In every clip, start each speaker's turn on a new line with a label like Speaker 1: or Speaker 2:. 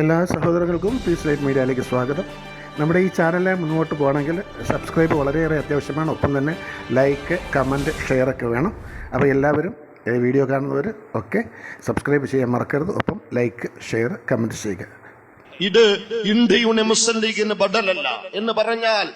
Speaker 1: എല്ലാ സഹോദരങ്ങൾക്കും piece light മീഡിയയിലേക്ക് സ്വാഗതം. നമ്മുടെ ഈ ചാനലിൽ മുന്നോട്ട് പോകണമെങ്കിൽ സബ്സ്ക്രൈബ് വളരെയേറെ അത്യാവശ്യമാണ്. ഒപ്പം തന്നെ ലൈക്ക് കമന്റ് ഒക്കെ വേണം. അപ്പോൾ എല്ലാവരും വീഡിയോ കാണുന്നവർ ഒക്കെ സബ്സ്ക്രൈബ് ചെയ്യാൻ മറക്കരുത്. ഒപ്പം ലൈക്ക് ഷെയർ കമന്റ് ചെയ്യുക.
Speaker 2: ഇത് ഇന്ത്യയുടെ മുസ്ലിം ലീഗിന് ബദലല്ല. എന്ന് പറഞ്ഞാൽ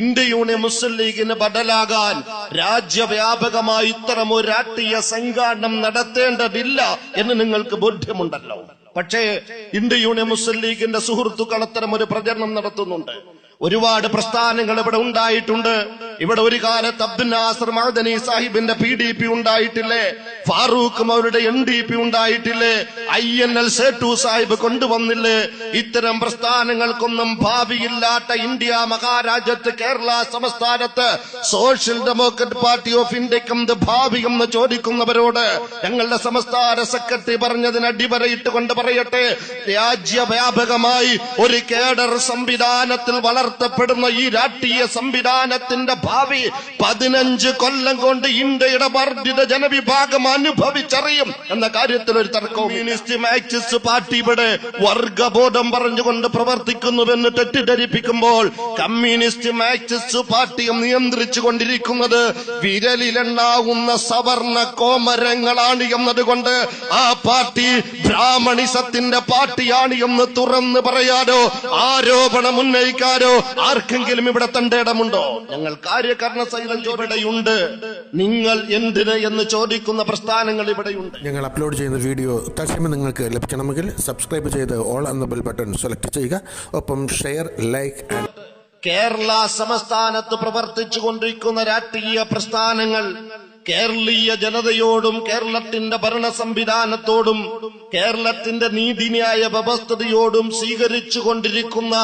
Speaker 2: ഇന്ത്യയുടെ മുസ്ലിം ലീഗിന് ബദലാകാൻ രാജ്യവ്യാപകമായി ഇത്തരം ഒരു രാഷ്ട്രീയ സംഘാടനം നടത്തേണ്ടതില്ല എന്ന് നിങ്ങൾക്ക് ബോധ്യമുണ്ടല്ലോ. പക്ഷേ ഇന്ത്യ യൂണിയൻ മുസ്ലിം ലീഗിന്റെ സുഹൃത്തുക്കൾ അത്തരം ഒരു പ്രചരണം നടത്തുന്നുണ്ട്. ഒരുപാട് പ്രസ്ഥാനങ്ങൾ ഇവിടെ ഉണ്ടായിട്ടുണ്ട്. ഇവിടെ ഒരു കാലത്ത് അബ്ദുൽ നാസർ മഅദനി സാഹിബിന്റെ പി ഡി പി ഉണ്ടായിട്ടില്ലേ? ഫാറൂഖ് അവരുടെ N D P ഉണ്ടായിട്ടില്ലേ? I N L Sait Sahib കൊണ്ടുവന്നില്ലേ? ഇത്തരം പ്രസ്ഥാനങ്ങൾക്കൊന്നും ഭാവിയില്ലാത്ത ഇന്ത്യ മഹാരാജ്യത്ത് കേരള സംസ്ഥാനത്ത് സോഷ്യൽ ഡെമോക്രാറ്റ് പാർട്ടി ഓഫ് ഇന്ത്യക്കും ഭാവി എന്ന് ചോദിക്കുന്നവരോട് ഞങ്ങളുടെ സംസ്ഥാന സെക്രട്ടറി പറഞ്ഞതിന് അടിവരയിട്ട് കൊണ്ട് പറയട്ടെ. രാജ്യവ്യാപകമായി ഒരു കേഡർ സംവിധാനത്തിൽ വളർത്തപ്പെടുന്ന ഈ രാഷ്ട്രീയ സംവിധാനത്തിന്റെ ഭാവി പതിനഞ്ച് കൊല്ലം കൊണ്ട് ഇന്ത്യയുടെ വർദ്ധിത ജനവിഭാഗം അനുഭവിച്ചറിയും എന്ന കാര്യത്തിൽ ഒരു തർക്കവും കമ്മ്യൂണിസ്റ്റ് മാക്സിസ്റ്റ് പാർട്ടി ഇവിടെ വർഗബോധം പറഞ്ഞുകൊണ്ട് പ്രവർത്തിക്കുന്നുവെന്ന് തെറ്റിദ്ധരിപ്പിക്കുമ്പോൾ കമ്മ്യൂണിസ്റ്റ് മാക്സിസ്റ്റ് പാർട്ടിയും നിയന്ത്രിച്ചു കൊണ്ടിരിക്കുന്നത് വിരലിലെണ്ണാവുന്ന സവർണ കോമരങ്ങളാണ് എന്നതുകൊണ്ട് ആ പാർട്ടി ബ്രാഹ്മണിസത്തിന്റെ പാർട്ടിയാണ് എന്ന് തുറന്ന് പറയാനോ ആരോപണം ഉന്നയിക്കാനോ ആർക്കെങ്കിലും ഇവിടെ തന്റെ ഇടമുണ്ടോ? ഞങ്ങൾ കാര്യകരണ സഹിതം ഇവിടെയുണ്ട്. നിങ്ങൾ എന്തിന് എന്ന് ചോദിക്കുന്ന പ്രസ്ഥാനങ്ങൾ ഇവിടെയുണ്ട്.
Speaker 1: ഞങ്ങൾ അപ്ലോഡ് ചെയ്യുന്ന വീഡിയോ തൽസമയം നിങ്ങൾക്ക് ലഭിക്കണമെങ്കിൽ സബ്സ്ക്രൈബ് ചെയ്ത് ഓൾ എന്ന ബെൽ ബട്ടൺ സെലക്ട് ചെയ്യുക. ഒപ്പം ഷെയർ ലൈക്ക് ആൻഡ്
Speaker 2: കേരള സംസ്ഥാനത്ത് പ്രവർത്തിച്ചു കൊണ്ടിരിക്കുന്ന രാഷ്ട്രീയ പ്രസ്ഥാനങ്ങൾ കേരളീയ ജനതയോടും കേരളത്തിന്റെ ഭരണ സംവിധാനത്തോടും കേരളത്തിന്റെ നീതിന്യായ വ്യവസ്ഥതയോടും സ്വീകരിച്ചു കൊണ്ടിരിക്കുന്ന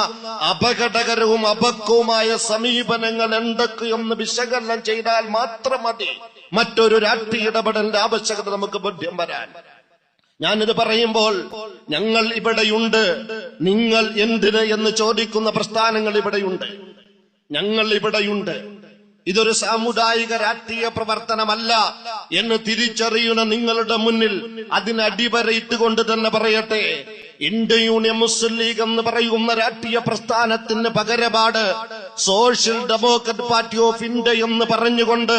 Speaker 2: അപകടകരവും അപക്വവുമായ സമീപനങ്ങൾ എന്തൊക്കെയൊന്ന് വിശകലനം ചെയ്താൽ മാത്രം മതി. മറ്റൊരു രാഷ്ട്രീയ ഇടപെടലിന്റെ ആവശ്യകത നമുക്ക് ബോധ്യം വരാൻ. ഞാനിത് പറയുമ്പോൾ ഞങ്ങൾ ഇവിടെയുണ്ട്. നിങ്ങൾ എന്തിന് എന്ന് ചോദിക്കുന്ന പ്രസ്ഥാനങ്ങൾ ഇവിടെയുണ്ട്. ഞങ്ങൾ ഇവിടെയുണ്ട്. ഇതൊരു സാമുദായിക രാഷ്ട്രീയ പ്രവർത്തനമല്ല എന്ന് തിരിച്ചറിയുന്ന നിങ്ങളുടെ മുന്നിൽ അതിന് അടിവരയിട്ടുകൊണ്ട് തന്നെ പറയട്ടെ. ഇന്ത്യ യൂണിയൻ മുസ്ലിം ലീഗ് എന്ന് പറയുന്ന രാഷ്ട്രീയ പ്രസ്ഥാനത്തിന് പകരപാട് social democrat party of India എന്ന് പറഞ്ഞുകൊണ്ട്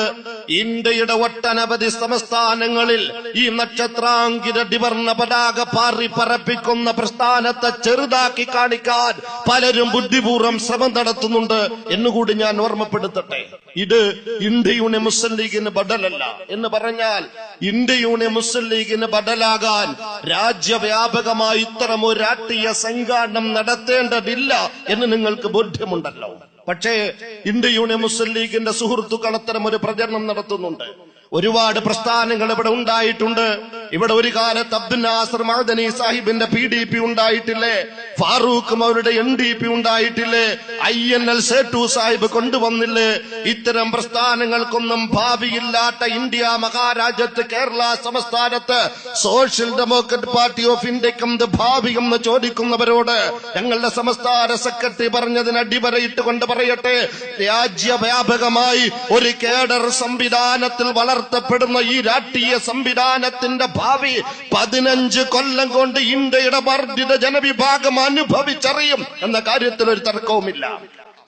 Speaker 2: ഇന്ത്യയുടെ ഒട്ടനവധി സംസ്ഥാനങ്ങളിൽ ഈ നക്ഷത്രാങ്കിര ഡിവർണ പതാക പാറി പറപ്പിക്കുന്ന പ്രസ്ഥാനത്തെ ചെറുതാക്കി കാണിക്കാൻ പലരും ബുദ്ധിപൂർവം ശ്രമം നടത്തുന്നുണ്ട് എന്നുകൂടി ഞാൻ ഓർമ്മപ്പെടുത്തട്ടെ. ഇത് ഇന്ത്യയുടെ മുസ്ലിം ലീഗിന് ബദലല്ല. എന്ന് പറഞ്ഞാൽ ഇന്ത്യയുടെ മുസ്ലിം ലീഗിന് ബദലാകാൻ രാജ്യവ്യാപകമായി ഇത്തരം ഒരു രാഷ്ട്രീയ സംഘാടനം നടത്തേണ്ടതില്ല എന്ന് നിങ്ങൾക്ക് ബോധ്യമുണ്ടല്ലോ. പക്ഷേ ഇന്ത്യയുടെ മുസ്ലിം ലീഗിന്റെ സുഹൃത്തുക്കൾ അത്തരം ഒരു പ്രചരണം നടത്തുന്നുണ്ട് ഒരുപാട് പ്രസ്ഥാനങ്ങൾ ഇവിടെ ഉണ്ടായിട്ടുണ്ട്. ഇവിടെ ഒരു കാലത്ത് അബ്ദുൽ നാസർ മഹദനി സാഹിബിന്റെ പി ഡി പി ഉണ്ടായിട്ടില്ലേ? ഫാറൂഖ് അവരുടെ N D P ഉണ്ടായിട്ടില്ലേ? I N L Sait Sahib കൊണ്ടുവന്നില്ലേ? ഇത്തരം പ്രസ്ഥാനങ്ങൾക്കൊന്നും ഭാവിയില്ലാത്ത ഇന്ത്യ മഹാരാജ്യത്ത് കേരള സംസ്ഥാനത്ത് സോഷ്യൽ ഡെമോക്രാറ്റ് പാർട്ടി ഓഫ് ഇന്ത്യക്കും ഭാവി എന്ന് ചോദിക്കുന്നവരോട് ഞങ്ങളുടെ സംസ്ഥാന സെക്രട്ടറി പറഞ്ഞതിന് അടിവരയിട്ട് കൊണ്ട് പറയട്ടെ. രാജ്യവ്യാപകമായി ഒരു കേഡർ സംവിധാനത്തിൽ വളർത്തപ്പെടുന്ന ഈ രാഷ്ട്രീയ സംവിധാനത്തിന്റെ ഭാവി പതിനഞ്ച് കൊല്ലം കൊണ്ട് ഇന്ത്യയുടെ വർദ്ധിത ജനവിഭാഗം അനുഭവിച്ചറിയും എന്ന കാര്യത്തിൽ ഒരു തർക്കവുമില്ല.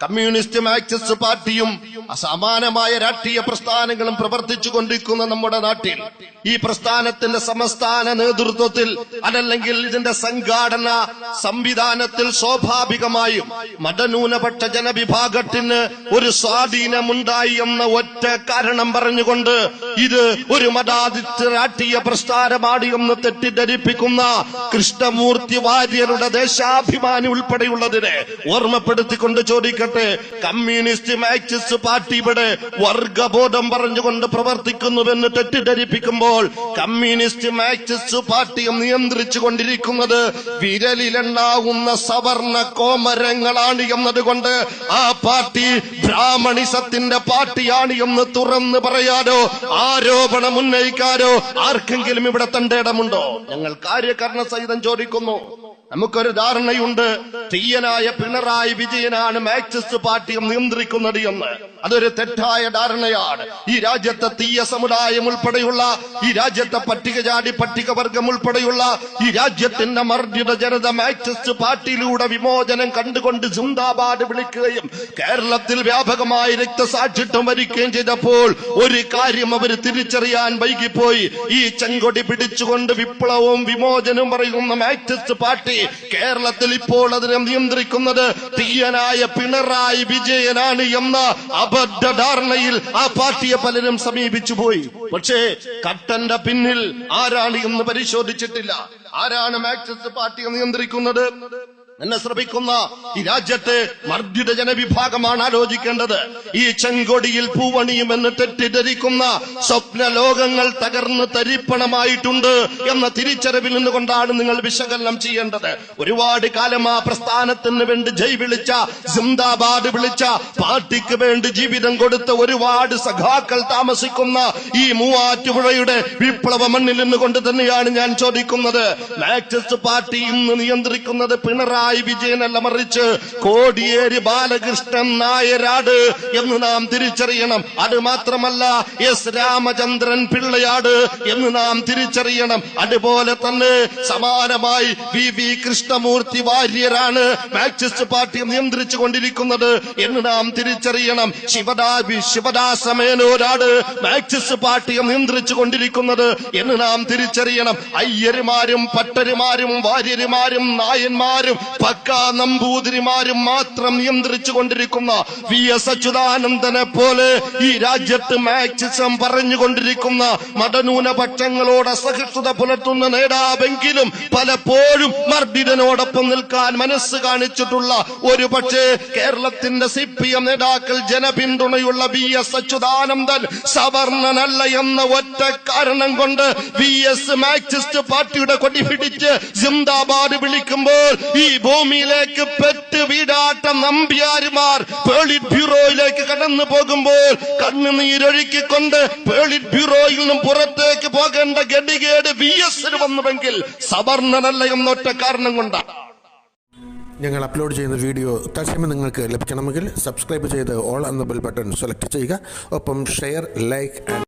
Speaker 2: കമ്മ്യൂണിസ്റ്റ് മാർക്സിസ്റ്റ് പാർട്ടിയും സമാനമായ രാഷ്ട്രീയ പ്രസ്ഥാനങ്ങളും പ്രവർത്തിച്ചു കൊണ്ടിരിക്കുന്ന നമ്മുടെ നാട്ടിൽ ഈ പ്രസ്ഥാനത്തിന്റെ സംസ്ഥാന നേതൃത്വത്തിൽ അതല്ലെങ്കിൽ ഇതിന്റെ സംഘാടന സംവിധാനത്തിൽ സ്വാഭാവികമായും മതന്യൂനപക്ഷ ജനവിഭാഗത്തിന് ഒരു സ്വാധീനമുണ്ടായി എന്ന ഒറ്റ കാരണം പറഞ്ഞുകൊണ്ട് ഇത് ഒരു മതാദിത്യ രാഷ്ട്രീയ പ്രസ്ഥാനമാണ് എന്ന് തെറ്റിദ്ധരിപ്പിക്കുന്ന കൃഷ്ണമൂർത്തി വാര്യരുടെ ദേശാഭിമാനി ഉൾപ്പെടെയുള്ളതിനെ ഓർമ്മപ്പെടുത്തിക്കൊണ്ട് ചോദിക്കട്ടെ. കമ്മ്യൂണിസ്റ്റ് മാർക്സിസ്റ്റ് പാർട്ടി ഇവിടെ വർഗബോധം പറഞ്ഞുകൊണ്ട് പ്രവർത്തിക്കുന്നുവെന്ന് തെറ്റിദ്ധരിപ്പിക്കുമ്പോൾ കമ്മ്യൂണിസ്റ്റ് മാർക്സിസ്റ്റ് പാർട്ടിയും നിയന്ത്രിച്ചു കൊണ്ടിരിക്കുന്നത് വിരലിലെണ്ണാവുന്ന സവർണ കോമരങ്ങളാണ് എന്നതുകൊണ്ട് ആ പാർട്ടി ബ്രാഹ്മണിസത്തിന്റെ പാർട്ടിയാണ് എന്ന് തുറന്ന് പറയാനോ ആരോപണം ഉന്നയിക്കാനോ ആർക്കെങ്കിലും ഇവിടെ തന്റെ ഇടമുണ്ടോ? ഞങ്ങൾ കാര്യകരണ സഹിതം ചോദിക്കുന്നു. നമുക്കൊരു ധാരണയുണ്ട്. തീയനായ പിണറായി വിജയനാണ് മാക്സിസ്റ്റ് പാർട്ടി നിയന്ത്രിക്കുന്നത് എന്ന്. അതൊരു തെറ്റായ ധാരണയാണ്. ഈ രാജ്യത്തെ തീയ സമുദായം ഉൾപ്പെടെയുള്ള ഈ രാജ്യത്തെ പട്ടികജാതി പട്ടികവർഗം ഉൾപ്പെടെയുള്ള ഈ രാജ്യത്തിന്റെ മർദ്ദിത ജനത മാക്സിസ്റ്റ് പാർട്ടിയിലൂടെ വിമോചനം കണ്ടുകൊണ്ട് സിന്ദാബാദ് വിളിക്കുകയും കേരളത്തിൽ വ്യാപകമായി രക്തസാക്ഷിത്വം വരിക്കുകയും ചെയ്തപ്പോൾ ഒരു കാര്യം അവർ തിരിച്ചറിയാൻ വൈകിപ്പോയി. ഈ ചെങ്കൊടി പിടിച്ചുകൊണ്ട് വിപ്ലവവും വിമോചനവും പറയുന്ന മാക്സിസ്റ്റ് പാർട്ടി കേരളത്തിൽ ഇപ്പോൾ അതിനെ നിയന്ത്രിക്കുന്നത് തീയനായ പിണറായി വിജയനാണ് എന്ന അബദ്ധ ധാരണയിൽ ആ പാർട്ടിയെ പലരും സമീപിച്ചു പോയി. പക്ഷേ കട്ടന്റെ പിന്നിൽ ആരാണ് എന്ന് പരിശോധിച്ചിട്ടില്ല. ആരാണ് മാക്സിസ്റ്റ് പാർട്ടിയെ നിയന്ത്രിക്കുന്നത്? എന്നെ ശ്രമിക്കുന്ന ഈ രാജ്യത്തെ മർദ്ദിത ജനവിഭാഗമാണ് ആലോചിക്കേണ്ടത്. ഈ ചെങ്കൊടിയിൽ പൂവണിയുമെന്ന് തെറ്റിദ്ധരിക്കുന്ന സ്വപ്ന ലോകങ്ങൾ തകർന്ന് തരിപ്പണമായിട്ടുണ്ട് എന്ന തിരിച്ചറിവിൽ നിന്നുകൊണ്ടാണ് നിങ്ങൾ വിശകലനം ചെയ്യേണ്ടത്. ഒരുപാട് കാലം ആ പ്രസ്ഥാനത്തിന് വേണ്ടി ജയ് വിളിച്ച സിന്ദാബാദ് വിളിച്ച പാർട്ടിക്ക് വേണ്ടി ജീവിതം കൊടുത്ത ഒരുപാട് സഖാക്കൾ താമസിക്കുന്ന ഈ മൂവാറ്റുപുഴയുടെ വിപ്ലവ മണ്ണിൽ നിന്നുകൊണ്ട് തന്നെയാണ് ഞാൻ ചോദിക്കുന്നത്. മാക്സിസ്റ്റ് പാർട്ടി ഇന്ന് നിയന്ത്രിക്കുന്നത് പിണറായി വിജയനല്ല മറിച്ച് കോടിയേരി ബാലകൃഷ്ണൻ നായരാട് എന്ന് നാം തിരിച്ചറിയണം. അത് മാത്രമല്ല എസ് രാമചന്ദ്രൻ പിള്ളയാട് എന്ന് നാം തിരിച്ചറിയണം. അതുപോലെ തന്നെ സമാനമായി വി വി കൃഷ്ണമൂർത്തി വാര്യരാണ് മാർക്സിസ്റ്റ് പാർട്ടി നിയന്ത്രിച്ചു കൊണ്ടിരിക്കുന്നത് എന്ന് നാം തിരിച്ചറിയണം. ശിവദാ ശിവദാസ മേനോരാട് മാർക്സിസ്റ്റ് പാർട്ടിയെ നിയന്ത്രിച്ചു കൊണ്ടിരിക്കുന്നത് എന്ന് നാം തിരിച്ചറിയണം. അയ്യരുമാരും പട്ടരുമാരും വാര്യരുമാരും നായന്മാരും പക്ക നമ്പൂതിരിമാരും മാത്രം നിയന്ത്രിച്ചു കൊണ്ടിരിക്കുന്ന വി എസ് അച്യുതാനന്ദനെ പോലെ ഈ രാജ്യത്ത് മാക്സിസം പറഞ്ഞുകൊണ്ടിരിക്കുന്ന മതന്യൂനപക്ഷങ്ങളോട് അസഹിഷ്ണുത പുലർത്തുന്ന നേതാവെങ്കിലും പലപ്പോഴും മർദ്ദിതനോടൊപ്പം നിൽക്കാൻ മനസ്സ് കാണിച്ചിട്ടുള്ള ഒരു പക്ഷേ കേരളത്തിന്റെ സി പി എം നേതാക്കൾ ജനപിന്തുണയുള്ള വി എസ് അച്യുതാനന്ദൻ സവർണനല്ല എന്ന ഒറ്റ കാരണം കൊണ്ട് വി എസ് മാക്സിസ്റ്റ് പാർട്ടിയുടെ കൊടി പിടിച്ച് സിന്ദാബാദ് വിളിക്കുമ്പോൾ ഈ ഭൂമിയിലേക്ക് പെട്ട് വീടാട്ട നമ്പ്യാരുമാർ പേളിറ്റ് ബ്യൂറോയിലേക്ക് കടന്നു പോകുമ്പോൾ കണ്ണുനീരൊഴുക്കിക്കൊണ്ട് പേളിറ്റ് ബ്യൂറോയിൽ നിന്നും പുറത്തേക്ക് പോകേണ്ട ഗഡികേട് വി എസിന് വന്നുവെങ്കിൽ സവർണനല്ല എന്നൊറ്റ കാരണം കൊണ്ടാണ്.
Speaker 1: ഞങ്ങൾ അപ്ലോഡ് ചെയ്യുന്ന വീഡിയോ തത്സമയം നിങ്ങൾക്ക് ലഭിക്കണമെങ്കിൽ സബ്സ്ക്രൈബ് ചെയ്ത് ഓൾ എന്ന ബെൽ ബട്ടൺ സെലക്ട് ചെയ്യുക. ഒപ്പം ഷെയർ ലൈക്ക് ആൻഡ്